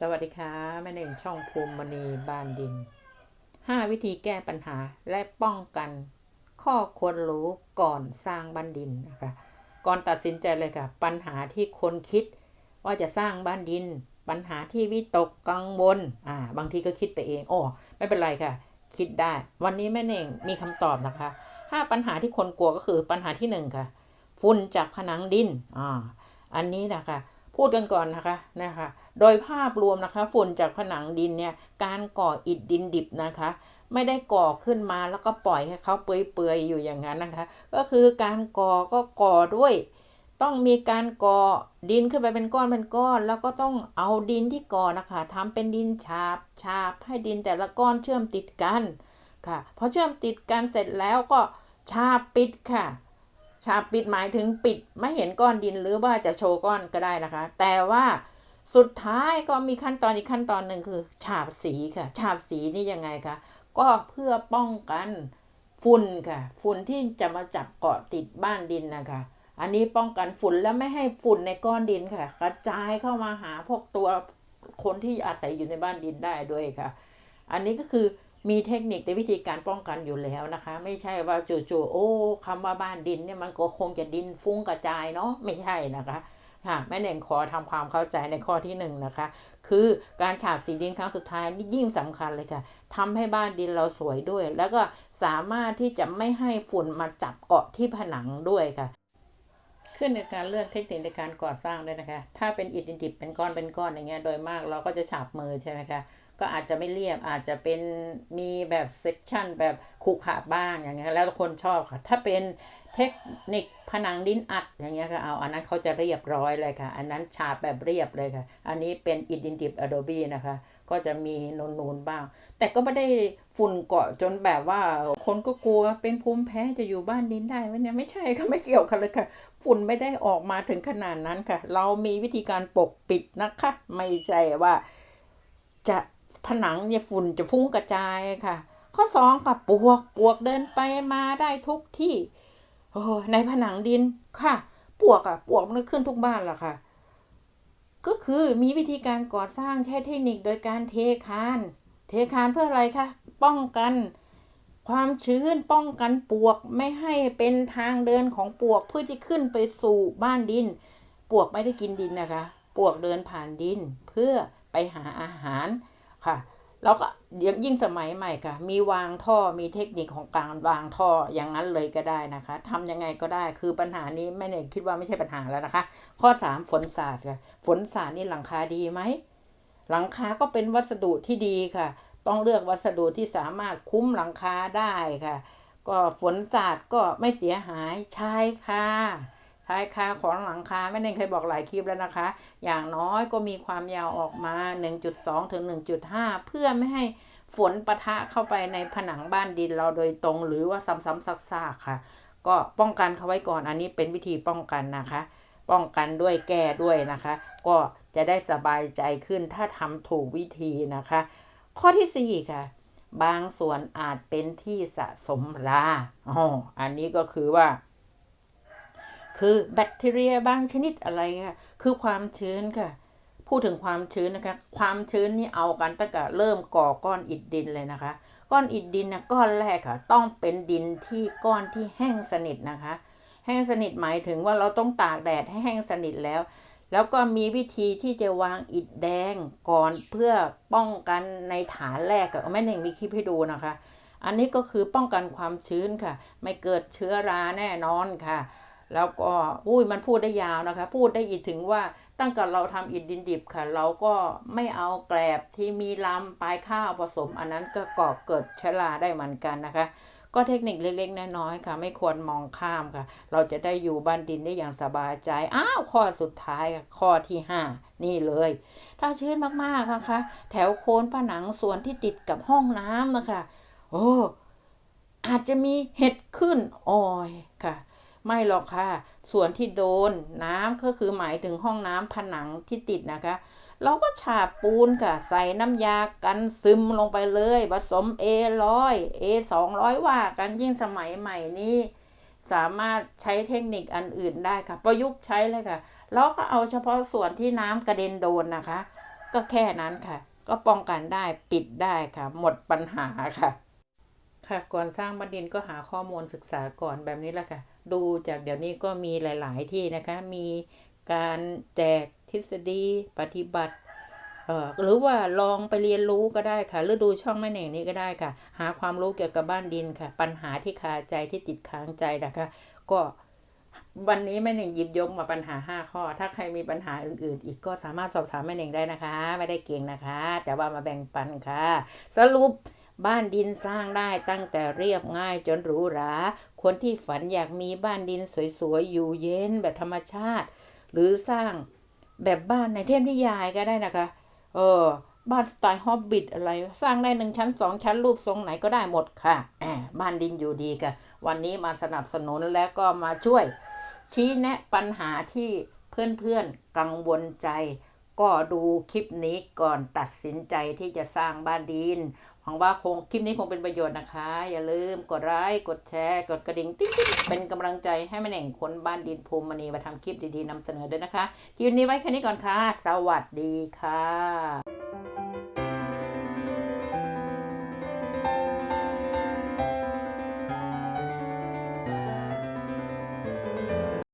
สวัสดีค่ะแม่เน่งช่องภูมิมณีบ้านดิน 5 วิธีแก้ปัญหาและป้องกัน ข้อควรรู้ก่อนสร้างบ้านดินนะคะก่อนตัดสินใจเลยค่ะ ปัญหาที่คนคิด ว่าจะสร้างบ้านดิน ปัญหาที่วิตกกังวลอ่า บางทีก็คิดไปเองโอ้ไม่เป็นไรค่ะ คิดได้ วันนี้แม่เน่งมีคำตอบนะคะห้าปัญหาที่คนกลัวก็คือปัญหาที่หนึ่งค่ะ ฝุ่นจากผนังดินอ่าอันนี้นะคะ พูดกันก่อนนะคะนะคะ โดยภาพรวมนะคะ ฝุ่นจากผนังดินเนี่ย การก่ออิฐดินดิบนะคะ ไม่ได้ก่อขึ้นมาแล้วก็ปล่อยให้เขาเปื่อยๆอยู่อย่างนั้นนะคะ ก็คือการก่อก็ก่อด้วย ต้องมีการก่อดินขึ้นไปเป็นก้อนเป็นก้อน แล้วก็ต้องเอาดินที่ก่อนะคะทำเป็นดินฉาบฉาบให้ดินแต่ละก้อนเชื่อมติดกันค่ะพอเชื่อมติดกันเสร็จแล้วก็ฉาบปิดค่ะฉาบปิดหมายถึงปิดไม่เห็นก้อนดินหรือว่าจะโชว์ก้อนก็ได้นะคะ แต่ว่า สุดท้ายก็มีขั้นตอนอีกขั้นตอนหนึ่งคือ ฉาบสีค่ะ ฉาบสีนี่ยังไงคะก็เพื่อป้องกันฝุ่นค่ะ ฝุ่นที่จะมาจับเกาะติดบ้านดินนะคะ อันนี้ป้องกันฝุ่นและไม่ให้ฝุ่นในก้อนดินค่ะ กระจายเข้ามาหาพวกตัวคนที่อาศัยอยู่ในบ้านดินได้ด้วยค่ะ อันนี้ก็คือมีเทคนิคในวิธีการป้องกันอยู่แล้วนะคะ ไม่ใช่ว่าจู่ๆโอ้คำว่าบ้านดินเนี่ยมันก็คงจะดินฟุ้งกระจายเนาะไม่ใช่นะคะ ค่ะแม่เน่งขอทำความเข้าใจในข้อที่หนึ่งนะคะ คือการฉาบสีดินครั้งสุดท้ายนี่ยิ่งสำคัญเลยค่ะทำให้บ้านดินเราสวยด้วย แล้วก็สามารถที่จะไม่ให้ฝุ่นมาจับเกาะที่ผนังด้วยค่ะขึ้นในการเลือกเทคนิคในการก่อสร้างด้วยนะคะ ถ้าเป็นอิฐดิบเป็นก้อนเป็นก้อนอย่างเงี้ย โดยมากเราก็จะฉาบมือใช่ไหมคะ ก็อาจจะไม่เรียบ อาจจะเป็นมีแบบเซกชันแบบขรุขระบ้างอย่างเงี้ย แล้วคนชอบค่ะ ถ้าเป็น เทคนิคผนังดินอัดอย่างเงี้ยค่ะเอาอันนั้นเขาจะเรียบร้อยเลยค่ะ อันนั้นฉาบแบบเรียบเลยค่ะ อันนี้เป็นอิฐดินดิบ Adobe นะคะ ก็จะมีนูนๆบ้าง แต่ก็ไม่ได้ฝุ่นเกาะจนแบบว่า คนก็กลัวเป็นภูมิแพ้จะอยู่บ้านดินได้ไหมเนี่ยไม่ใช่ค่ะไม่เกี่ยวกันเลยค่ะ ฝุ่นไม่ได้ออกมาถึงขนาดนั้นค่ะ เรามีวิธีการปกปิดนะคะ ไม่ใช่ว่าจะผนังเนี่ยฝุ่นจะฟุ้งกระจายค่ะ ข้อสองกับปวกปวกเดินไปมาได้ทุกที่ โอ้ในผนังดินค่ะ ปวกอะปวกมันขึ้นทุกบ้านแหละค่ะ ก็คือมีวิธีการก่อสร้างใช้เทคนิคโดยการเทคาน เทคานเพื่ออะไรคะ ป้องกัน ความชื้นป้องกันปวกไม่ให้เป็นทางเดินของปวกเพื่อที่ขึ้นไปสู่บ้านดิน ปวกไม่ได้กินดินนะคะ ปวกเดินผ่านดินเพื่อไปหาอาหารค่ะ แล้วก็ยิ่งสมัยใหม่ค่ะ มีวางท่อมีเทคนิคของการวางท่ออย่างนั้นเลยก็ได้นะคะทำยังไงก็ได้คือปัญหานี้ไม่เนี่ยคิดว่าไม่ใช่ปัญหาแล้วนะคะ ข้อ 3 ฝนสาดค่ะ ฝนสาดนี่หลังคาดีไหมหลังคาก็เป็นวัสดุที่ดีค่ะ ต้องเลือกวัสดุที่สามารถคุ้มหลังคาได้ค่ะ ก็ฝนสาดก็ไม่เสียหายใช่ค่ะ ชายคาของหลังคาแม่เน่งเคยบอกหลายคลิปแล้วนะคะ อย่างน้อยก็มีความยาวออกมา 1.2 ถึง 1.5 เพื่อไม่ให้ฝนปะทะเข้าไปในผนังบ้านดินเราโดยตรงหรือว่าซ้ำๆซากๆค่ะ ก็ป้องกันเขาไว้ก่อนอันนี้เป็นวิธีป้องกันนะคะ ป้องกันด้วยแก้ด้วยนะคะ ก็จะได้สบายใจขึ้นถ้าทำถูกวิธีนะคะ ข้อที่4ค่ะ บางส่วนอาจเป็นที่สะสมราอ๋ออันนี้ก็คือว่า คือแบคทีเรียบางชนิดอะไรค่ะคือความชื้นค่ะ พูดถึงความชื้นนะคะ ความชื้นนี่เอากันตั้งแต่เริ่มก่อก้อนอิฐดินเลยนะคะ ก้อนอิฐดินนะก้อนแรกค่ะ ต้องเป็นดินที่ก้อนที่แห้งสนิทนะคะ แห้งสนิทหมายถึงว่าเราต้องตากแดดให้แห้งสนิทแล้ว แล้วก็มีวิธีที่จะวางอิฐแดงก่อนเพื่อป้องกันในฐานแรกกับแม่หนึ่งมีคลิปให้ดูนะคะอันนี้ก็คือป้องกันความชื้นค่ะ ไม่เกิดเชื้อราแน่นอนค่ะ แล้วก็อุ้ยมันพูดได้ยาวนะคะ พูดได้อีกถึงว่าตั้งแต่เราทำอิฐดินดิบค่ะ เราก็ไม่เอาแกลบที่มีลำปลายข้าวผสม อันนั้นก็ก่อเกิดเชื้อราได้เหมือนกันนะคะ ก็เทคนิคเล็กๆน้อยๆค่ะ ไม่ควรมองข้ามค่ะ เราจะได้อยู่บ้านดินได้อย่างสบายใจ อ้าวข้อสุดท้ายข้อที่ 5 นี่เลย ถ้าชื้นมากๆนะคะ แถวโคนผนังส่วนที่ติดกับห้องน้ำนะคะ โอ้อาจจะมีเห็ดขึ้นออยค่ะ ไม่หรอกค่ะ ส่วนที่โดนน้ำก็คือหมายถึงห้องน้ำผนังที่ติดนะคะ เราก็ฉาบปูนค่ะ ใส่น้ำยากันซึมลงไปเลย ผสม A ร้อย A สองร้อยว่ากันยิ่งสมัยใหม่นี้สามารถใช้เทคนิคอันอื่นได้ค่ะ ประยุกต์ใช้เลยค่ะเราก็เอาเฉพาะส่วนที่น้ำกระเด็นโดนนะคะ ก็แค่นั้นค่ะ ก็ป้องกันได้ปิดได้ค่ะ หมดปัญหาค่ะ ค่ะก่อนสร้างบันดินก็หาข้อมูลศึกษาก่อนแบบนี้แหละค่ะ ดูจากเดี๋ยวนี้ก็มีหลาย ๆ ที่นะคะ มีการแจกทฤษฎีปฏิบัติเอ่อหรือว่าลองไปเรียนรู้ก็ได้ค่ะ หรือดูช่องแม่เหน่งนี้ก็ได้ค่ะ หาความรู้เกี่ยวกับบ้านดินค่ะ ปัญหาที่คาใจที่ติดค้างใจนะคะ ก็วันนี้แม่เหน่งหยิบยกมาปัญหา 5 ข้อ ถ้าใครมีปัญหาอื่นๆ อีกก็สามารถสอบถามแม่เหน่งได้นะคะ ไม่ได้เก่งนะคะ แต่ว่ามาแบ่งปันค่ะ สรุป บ้านดินสร้างได้ตั้งแต่เรียบง่ายจนหรูหรา คนที่ฝันอยากมีบ้านดินสวยๆ อยู่เย็นแบบธรรมชาติ หรือสร้างแบบบ้านในเทพนิยายก็ได้นะคะ เออ บ้านสไตล์ฮอบบิทอะไร สร้างได้หนึ่งชั้นสองชั้นรูปทรงไหนก็ได้หมดค่ะบบ้านดินอยู่ดีค่ะ วันนี้มาสนับสนุนและก็มาช่วย ชี้แนะปัญหาที่เพื่อนๆกังวลใจ ก็ดูคลิปนี้ก่อนตัดสินใจที่จะสร้างบ้านดินหวังว่าคงคลิปนี้คงเป็นประโยชน์นะคะ อย่าลืมกดไลค์กดแชร์ กดกระดิ่งติ๊งเป็นกำลังใจให้แม่แหน่งคนบ้านดินภูมิมณีมาทำคลิปดีๆนำเสนอด้วยนะคะคลิปนี้ไว้แค่นี้ก่อนค่ะ สวัสดีค่ะ